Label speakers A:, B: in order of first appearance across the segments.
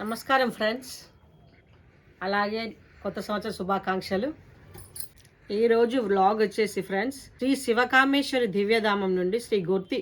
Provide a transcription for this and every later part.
A: నమస్కారం ఫ్రెండ్స్. అలాగే కొత్త సంవత్సర శుభాకాంక్షలు. ఈరోజు వ్లాగ్ వచ్చేసి ఫ్రెండ్స్ శ్రీ శివకామేశ్వరి దివ్యధామం నుండి శ్రీ గుర్తి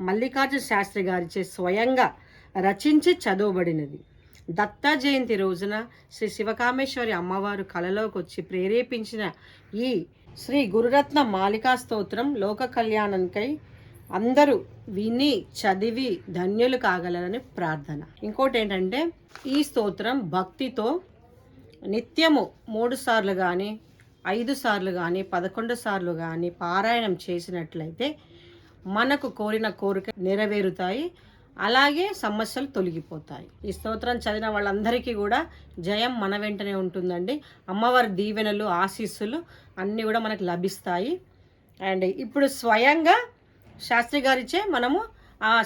A: మల్లికార్జున శాస్త్రి గారిచే స్వయంగా రచించి చదవబడినది. దత్తా జయంతి రోజున శ్రీ శివకామేశ్వరి అమ్మవారు కలలోకి వచ్చి ప్రేరేపించిన ఈ శ్రీ గురురత్న మాలికా స్తోత్రం లోక కళ్యాణంకై అందరూ విని చదివి ధన్యులు కాగలరని ప్రార్థన. ఇంకోటి ఏంటంటే ఈ స్తోత్రం భక్తితో నిత్యము మూడు సార్లు కానీ ఐదు సార్లు కానీ పదకొండు సార్లు కానీ పారాయణం చేసినట్లయితే మనకు కోరిన కోరిక నెరవేరుతాయి. అలాగే సమస్యలు తొలగిపోతాయి. ఈ స్తోత్రం చదివిన వాళ్ళందరికీ కూడా జయం మన వెంటనే ఉంటుందండి. అమ్మవారి దీవెనలు ఆశీస్సులు అన్నీ కూడా మనకు లభిస్తాయి. అండ్ ఇప్పుడు స్వయంగా శాస్త్రి గారిచే మనము ఆ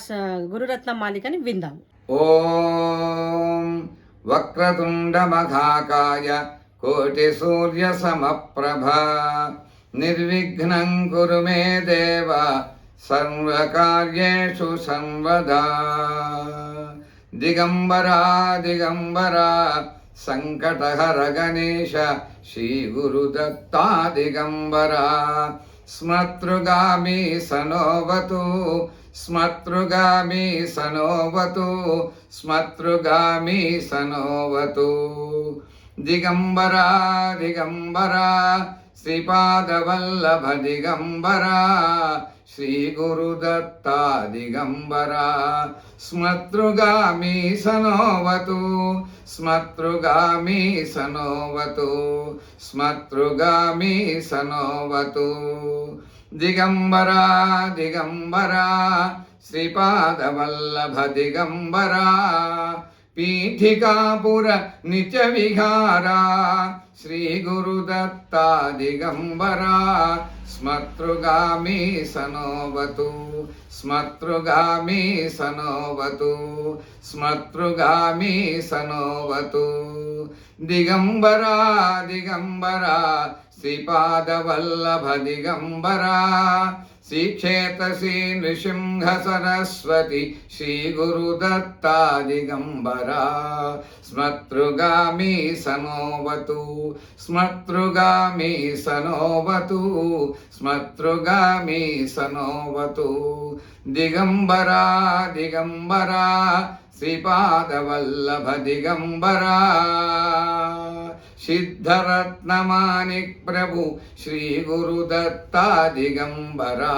A: గురురత్న మాలికని విందాము
B: ఓం వక్రతుండమఘాకాయ కోటి సూర్య సమప్రభ. నిర్విఘ్నం కురు మే దేవ సర్వకార్యేషు సంవదా దిగంబరా దిగంబరా సంకటహర గణేశ శ్రీ గురుదత్తా దిగంబరా. स्मतृगामी सनोवतु स्मतृगामी सनोवतु स्मतृगामी सनोवतु दिगम्बरा दिगम्बरा श्रीपादवल्लभ दिगम्बरा श्रीगुरुदत्ता दिगम्बरा स्मतृगामी सनोवतु स्मतृगामी सनोवतु स्मतृगामी सनोवतु दिगम्बरा दिगम्बरा పీఠికాపుర నిత్య విహారా శ్రీ గురుదత్తా దిగంబరా స్మతృగామీ సనోవతు స్మతృగామీ సనోవతు స్మతృగామీ సనోవతు దిగంబరా దిగంబరా శ్రీపాదవల్లభదిగంబరా శ్రీక్షేత్రశ్రీ నృసింహ సరస్వతి శ్రీ గురుదత్తాదిగంబరా స్మతృగామీ సనోవతు స్మతృగామీ సనోవతు స్మతృగామీ సనోవతు దిగంబరా దిగంబరా శ్రీపాదవల్లభ దిగంబరా सिद्धरत्नमानिक् प्रभु श्रीगुरुदत्ता दिगम्बरा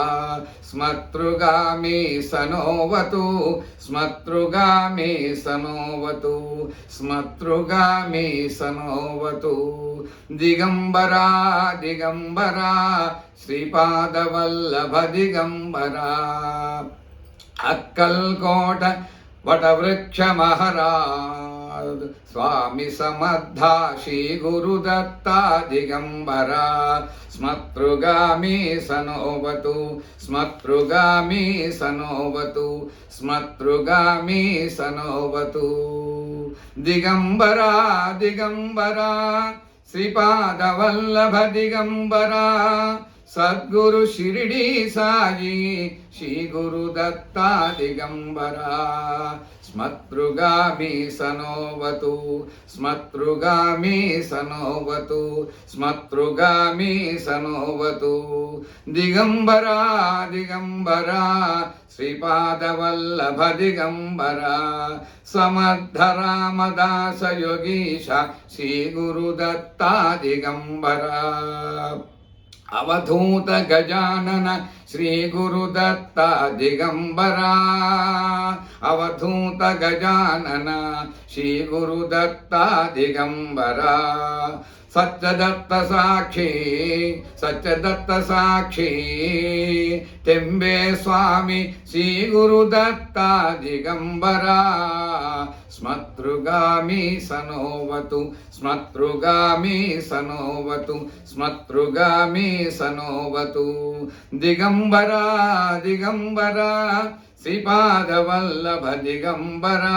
B: स्मतृगामी सनोवतु स्मतृगामी सनोवतु स्मतृगामी सनोवतु दिगम्बरा दिगम्बरा श्रीपादवल्लभ दिगम्बरा अक्कल्कोट वटवृक्षमहराज स्वामी समद्धा श्रीगुरुदत्ता दिगम्बरा स्मतृगामी सनोवतु स्मतृगामी सनोवतु स्मतृगामी सनोवतु दिगम्बरा दिगम्बरा श्रीपादवल्लभ दिगम्बरा సద్గురు షిరిడి సాయి శ్రీ గురు దత్తా దిగంబరా స్మతృగామి సనోవతు స్మతృగామి సనోవతు స్మతృగామి సనోవతు దిగంబరా దిగంబరా శ్రీపాదవల్లభ దిగంబరా సమర్థ రామదాస యోగీశ శ్రీ గురు దత్తా దిగంబరా అవధూత గజానన శ్రీ గురుదత్త దిగంబరా. అవధూత గజానన శ్రీ గురుదత్త దిగంబరా. సత్యదత్త సాక్షి సత్యదత్త సాక్షి తెంబే స్వామి శ్రీ గురుదత్త దిగంబరా స్మతృగామి సనోవతు స్మతృగామి సనోవతు స్మతృగామి సనోవతు దిగంబరా దిగంబరా శ్రీపాదవల్లభ దిగంబరా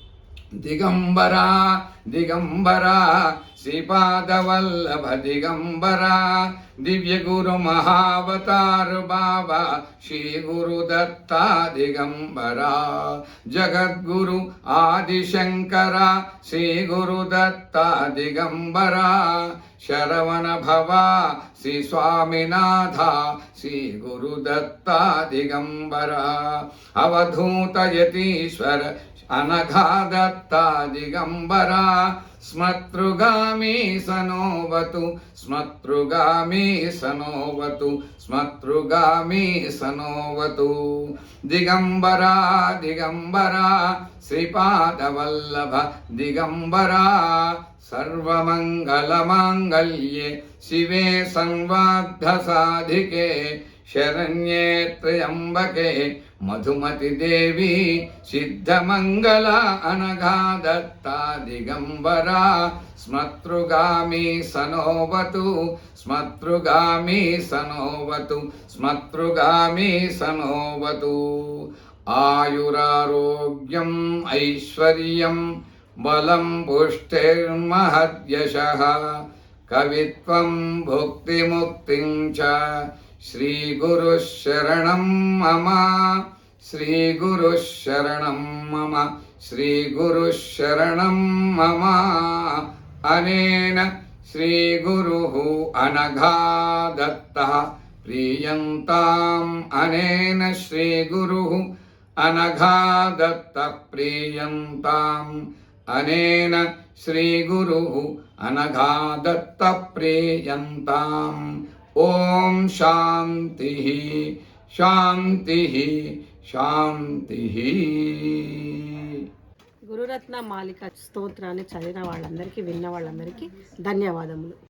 B: శ్రీ వాసుదేవా శ్రీ గురుదత్తా దిగంబరా స్మతృగామి సనోవతు స్మతృగామి సనోవతు స్మతృగామి సనోవతు దిగంబరా దిగంబరా శ్రీపాదవల్లభ దిగంబరా దివ్య గురు మహావతారు బాబా శ్రీ గురు దత్తా దిగంబరా జగద్గురు ఆదిశంకర శ్రీ గురు దత్తా దిగంబరా శరవణ భవ శ్రీ స్వామినాథ శ్రీ గురు దత్తా దిగంబర అవధూత యతీశ్వర అనఘా దత్తా దిగంబర స్మతృగామి శరణ్యే త్రయంబకే మధుమతి దేవి సిద్ధమంగళ అనఘా దత్తా దిగంబరా స్మతృగామి సనోవతు స్మతృగామి సనోవతు స్మతృగామి సనోవతు ఆయురారోగ్యం ఐశ్వర్యం బలం పుష్టిర్మహద్యశ కవిత్వం భుక్తిముక్తిం చ శ్రీగురుశరణం మమ. శ్రీగురుశరణం మమ. శ్రీగురుశరణం మమ. అనేన శ్రీగురుः అనఘా దత్తः ప్రీయంతాం అనేన శ్రీగురుः అనఘా దత్త ప్రీయంతాం అనేన శ్రీగురుः అనఘా దత్త ప్రీయంతాం ఓం శాంతి శాంతి శాంతి
A: గురురత్న మాలిక స్తోత్రాన్ని చదివిన వాళ్ళందరికీ విన్న వాళ్ళందరికీ ధన్యవాదములు.